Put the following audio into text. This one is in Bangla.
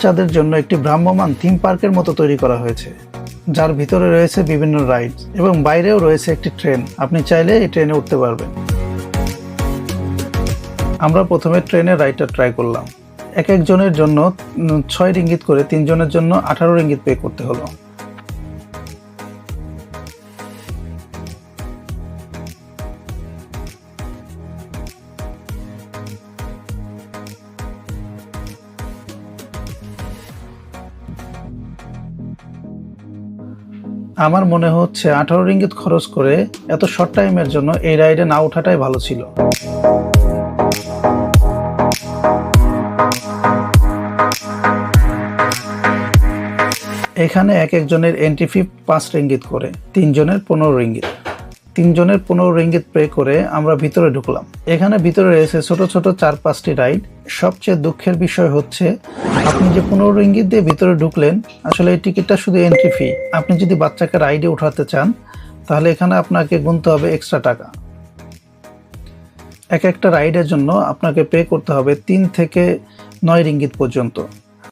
বাচ্চাদের জন্য একটি ভ্রাম্যমান থিম পার্কের মতো তৈরি করা হয়েছে, যার ভিতরে রয়েছে বিভিন্ন রাইড এবং বাইরেও রয়েছে একটি ট্রেন আপনি চাইলে এই ট্রেনে উঠতে পারবেন। আমরা প্রথমে ট্রেনের রাইডটা ট্রাই করলাম। এক একজনের জন্য ছয় রিঙ্গিত করে তিনজনের জন্য আঠারো রিঙ্গিত পে করতে হলো। আমার মনে হচ্ছে আঠারো রিঙ্গিত খরচ করে এত শর্ট টাইমের জন্য এই রাইডে না ওঠাটাই ভালো ছিল। এখানে এক একজনের এন্ট্রি ফি পাঁচ রিঙ্গিত করে, তিনজনের পনেরো রিঙ্গিত। তিনজনের পনেরো রিঙ্গিত পে করে আমরা ভিতরে ঢুকলাম। এখানে ভিতরে রয়েছে ছোট ছোট চার পাঁচটি রাইড সবচেয়ে দুঃখের বিষয় হচ্ছে, আপনি যে পনেরো রিঙ্গিত দিয়ে ভিতরে ঢুকলেন, আসলে এই টিকিটটা শুধু এন্ট্রি ফি আপনি যদি বাচ্চাকে রাইডে উঠাতে চান, তাহলে এখানে আপনাকে গুনতে হবে এক্সট্রা টাকা। এক একটা রাইডের জন্য আপনাকে পে করতে হবে তিন থেকে নয় রিঙ্গিত পর্যন্ত।